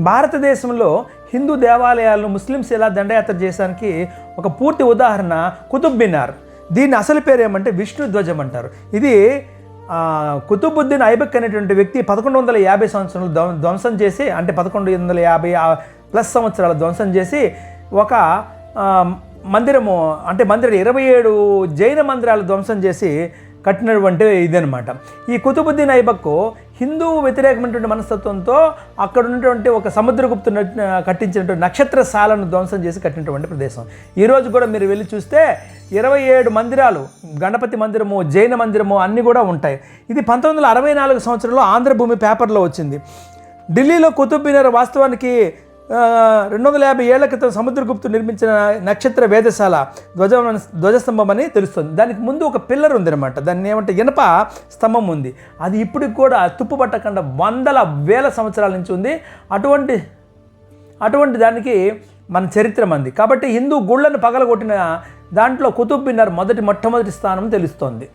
భారతదేశంలో హిందూ దేవాలయాలను ముస్లిమ్స్ ఎలా దండయాత్ర చేయడానికి ఒక పూర్తి ఉదాహరణ కుతుబ్ మినార్. దీని అసలు పేరు ఏమంటే విష్ణు ధ్వజం అంటారు. ఇది కుతుబుద్దీన్ ఐబక్ అనేటువంటి వ్యక్తి పదకొండు వందల యాభై సంవత్సరాలు ధ్వంసం చేసి అంటే పదకొండు వందల యాభై ప్లస్ సంవత్సరాలు ధ్వంసం చేసి ఒక మందిరము అంటే మందిరం ఇరవై ఏడు జైన మందిరాలు ధ్వంసం చేసి కట్టినటువంటి ఇదనమాట ఈ కుతుబుద్దీన్ ఐబక్కు హిందూ వ్యతిరేకమైనటువంటి మనస్తత్వంతో అక్కడ ఉన్నటువంటి ఒక సముద్రగుప్తు నట్- కట్టించినటువంటి నక్షత్రశాలను ధ్వంసం చేసి కట్టినటువంటి ప్రదేశం. ఈరోజు కూడా మీరు వెళ్ళి చూస్తే ఇరవై ఏడు మందిరాలు గణపతి మందిరము జైన మందిరము అన్నీ కూడా ఉంటాయి. ఇది పంతొమ్మిది వందల అరవై నాలుగు సంవత్సరంలో ఆంధ్రభూమి పేపర్లో వచ్చింది. ఢిల్లీలో కుతుబ్ మినార్ వాస్తవానికి రెండు వందల యాభై ఏళ్ళ క్రితం సముద్రగుప్తు నిర్మించిన నక్షత్ర వేదశాల ధ్వజ ధ్వజస్తంభం అని తెలుస్తుంది. దానికి ముందు ఒక పిల్లర్ ఉందన్నమాట. దాన్ని ఏమంటే ఇనప స్తంభం ఉంది. అది ఇప్పటికి కూడా తుప్పుపట్టకుండా వందల వేల సంవత్సరాల నుంచి ఉంది. అటువంటి అటువంటి దానికి మన చరిత్ర మంది కాబట్టి హిందూ గుళ్ళను పగలగొట్టిన దాంట్లో కుతుబ్ మినార్ మొదటి మొట్టమొదటి స్థానం తెలుస్తోంది.